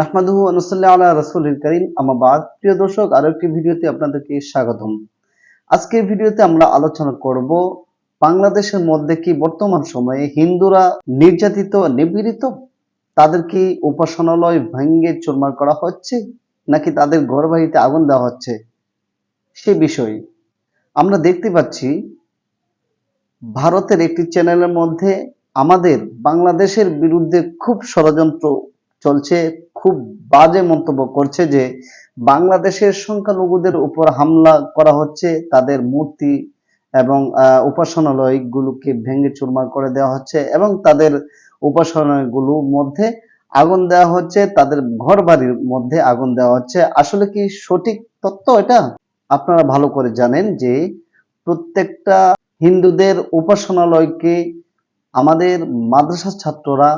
নাহমাদুহু আনুসাল্লাহ আল্লাহ রসুল করিম। আমাবাদ প্রিয় দর্শক, আরও একটি ভিডিওতে আপনাদেরকে স্বাগতম। আজকের ভিডিওতে আমরা আলোচনা করব বাংলাদেশের মধ্যে কি বর্তমান সময়ে হিন্দুরা নির্যাতিত, নিপীড়িত, তাদের কি উপাসনালয় ভেঙ্গে চুরমার করা হচ্ছে, নাকি তাদের ঘর বাড়িতে আগুন দেওয়া হচ্ছে? সে বিষয়ে আমরা দেখতে পাচ্ছি, ভারতের একটি চ্যানেলের মধ্যে আমাদের বাংলাদেশের বিরুদ্ধে খুব ষড়যন্ত্র চলছে, খুব বাজে মন্তব্য করছে যে বাংলাদেশের সংখ্যালঘুদের উপর হামলা করা হচ্ছে, তাদের মূর্তি এবং উপাসনালয়গুলোকে ভেঙে চুরমার করে দেওয়া হচ্ছে এবং তাদের উপাসনালয়গুলোর মধ্যে আগুন দেওয়া হচ্ছে, তাদের ঘর বাড়ির মধ্যে আগুন দেওয়া হচ্ছে। আসলে কি সঠিক তথ্য এটা? আপনারা ভালো করে জানেন যে প্রত্যেকটা হিন্দুদের উপাসনালয়কে আমাদের মাদ্রাসার ছাত্ররা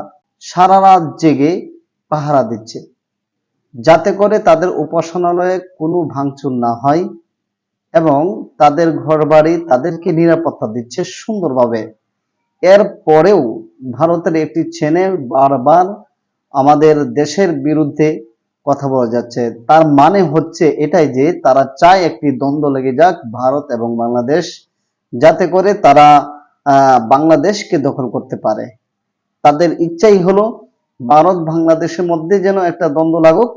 সারা রাত জেগে পাহারা দিচ্ছে। যাতে করে তাদের উপাসনালয়ে কোনো ভাঙচুর না হয় এবং তাদের ঘরবাড়ি তাদেরকে নিরাপত্তা দিচ্ছে সুন্দরভাবে। এর পরেও ভারতের একটি চ্যানেল বারবার আমাদের দেশের বিরুদ্ধে কথা বলা যাচ্ছে। তার মানে হচ্ছে এটাই যে তারা চায় একটি দ্বন্দ্ব লেগে যাক ভারত এবং বাংলাদেশ, যাতে করে তারা বাংলাদেশকে দখল করতে পারে। তাদের ইচ্ছাই হলো ভারত বাংলাদেশের মধ্যে যেন একটা দ্বন্দ্ব লাগুক,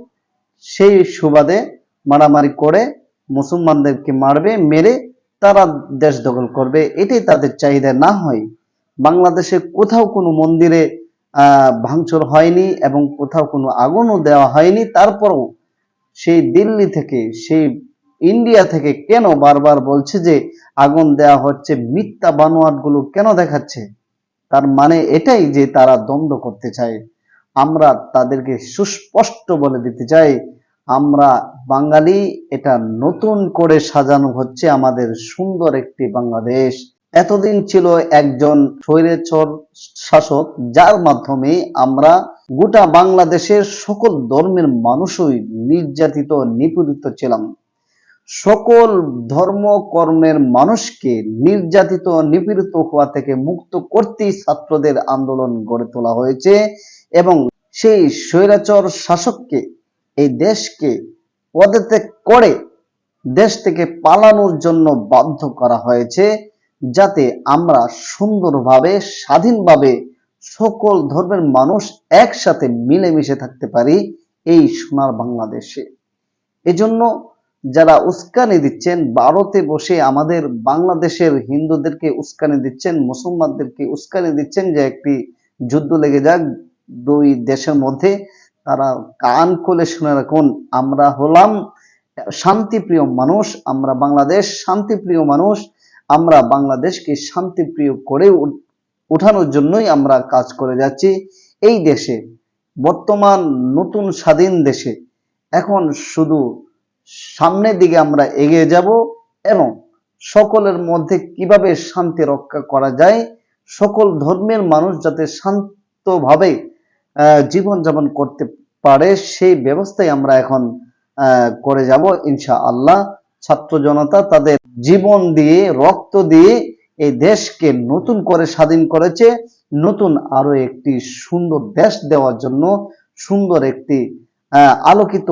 সেই সুবাদে মারামারি করে মুসলমানদেরকে মারবে, মেরে তারা দেশ দখল করবে, এটাই তাদের চাহিদা। না হয় বাংলাদেশে কোথাও কোনো মন্দিরে ভাঙচুর হয়নি এবং কোথাও কোনো আগুনও দেওয়া হয়নি, তারপরও সেই দিল্লি থেকে, সেই ইন্ডিয়া থেকে কেন বারবার বলছে যে আগুন দেওয়া হচ্ছে, মিথ্যা বানোয়াটগুলো কেন দেখাচ্ছে? তার মানে এটাই যে তারা দ্বন্দ্ব করতে চায়। আমরা তাদেরকে সুস্পষ্ট বলে দিতে চাই, আমরা বাঙালি, এটা নতুন করে সাজানো হচ্ছে আমাদের সুন্দর একটি বাংলাদেশ। এতদিন ছিল একজন স্বৈরাচার শাসক, যার মাধ্যমে আমরা গোটা বাংলাদেশের সকল ধর্মের মানুষই নির্যাতিত, নিপীড়িত ছিলাম। সকল ধর্ম কর্মের মানুষকে নির্যাতিত, নিপীড়িত হওয়া থেকে মুক্ত করতেই ছাত্রদের আন্দোলন গড়ে তোলা হয়েছে এবং সেই স্বৈরাচর শাসককে, এই দেশকে পদত্যাগ করে দেশ থেকে পালানোর জন্য বাধ্য করা হয়েছে, যাতে আমরা সুন্দরভাবে, স্বাধীনভাবে সকল ধর্মের মানুষ একসাথে মিলেমিশে থাকতে পারি এই সোনার বাংলাদেশে। এজন্য যারা উস্কানি দিচ্ছেন, ভারতে বসে আমাদের বাংলাদেশের হিন্দুদেরকে উস্কানি দিচ্ছেন, মুসলমানদেরকে উস্কানি দিচ্ছেন যে একটি যুদ্ধ লেগে যাক দুই দেশের মধ্যে তারা কান খুলে শুনে রাখুন, আমরা হলাম শান্তিপ্রিয় মানুষ, আমরা বাংলাদেশ শান্তিপ্রিয় মানুষ, আমরা বাংলাদেশকে শান্তিপ্রিয় করে উঠ- উঠানোর জন্যই আমরা কাজ করে যাচ্ছি এই দেশে। বর্তমান নতুন স্বাধীন দেশে। এখন শুধু সামনের দিকে আমরা এগিয়ে যাব এবং সকলের মধ্যে কীভাবে শান্তি রক্ষা করা যায়, সকল ধর্মের মানুষ যাতে শান্তভাবে জীবনযাপন করতে পারে, সেই ব্যবস্থাই আমরা এখন করে যাব ইনশা আল্লাহ ছাত্র জনতা তাদের জীবন দিয়ে, রক্ত দিয়ে এই দেশকে নতুন করে স্বাধীন করেছে, নতুন আরও একটি সুন্দর দেশ দেওয়ার জন্য, সুন্দর একটি আলোকিত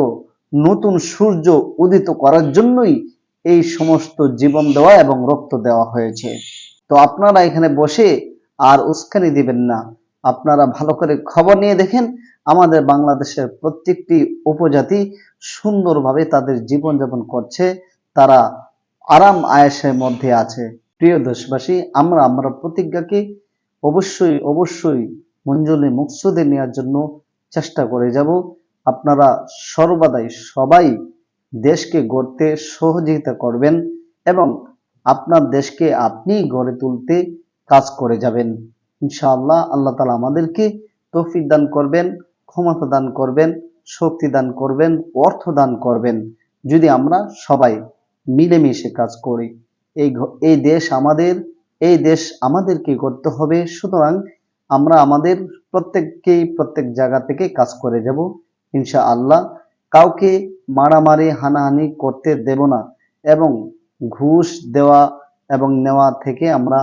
নতুন সূর্য উদিত করার জন্যই এই সমস্ত জীবন দেওয়া এবং রক্ত দেওয়া হয়েছে। তো আপনারা এখানে বসে আর উস্কানি দিবেন না। আপনারা ভালো করে খবর নিয়ে দেখেন, আমাদের বাংলাদেশের প্রত্যেকটি উপজাতি সুন্দরভাবে তাদের জীবনযাপন করছে, তারা আরাম আয়েসের মধ্যে আছে। প্রিয় দেশবাসী, আমরা আমরা প্রতিজ্ঞাকে অবশ্যই অবশ্যই মঞ্জুলি মুকসুদে নেওয়ার জন্য চেষ্টা করে যাব। আপনারা সর্বদাই সবাই দেশকে গড়তে সহযোগিতা করবেন এবং আপনার দেশকে আপনি গড়ে তুলতে কাজ করে যাবেন। ইনশাআল্লাহ আল্লাহ তালা আমাদেরকে তৌফিক দান করবেন, ক্ষমতা দান করবেন, শক্তি দান করবেন, অর্থ দান করবেন। যদি আমরা সবাই মিলেমিশে কাজ করি, এই এই দেশ আমাদের, এই দেশ আমাদেরকে করতে হবে, সুতরাং আমরা আমাদের প্রত্যেককেই প্রত্যেক জায়গা থেকে কাজ করে যাব ইনশা আল্লাহ কাউকে মারামারি, হানাহানি করতে দেব না, এবং ঘুষ দেওয়া এবং নেওয়া থেকে আমরা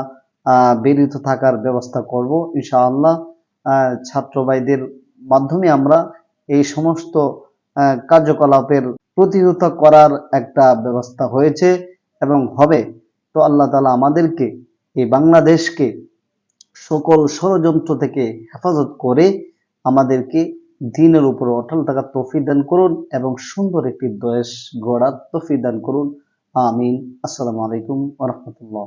বিরত থাকার ব্যবস্থা করব, ইনশাআল্লাহ। ছাত্র ভাইদের মাধ্যমে আমরা এই সমস্ত কার্যকলাপের প্রতিহত করার একটা ব্যবস্থা হয়েছে এবং হবে। তো আল্লাহ তালা আমাদেরকে, এই বাংলাদেশকে সকল ষড়যন্ত্র থেকে হেফাজত করে আমাদেরকে দিনের উপর অটল থাকার তৌফিক দান করুন এবং সুন্দর একটি দেশ গড়ার তৌফিক দান করুন। আমিন। আসসালামু আলাইকুম ওরহমতুল্লাহ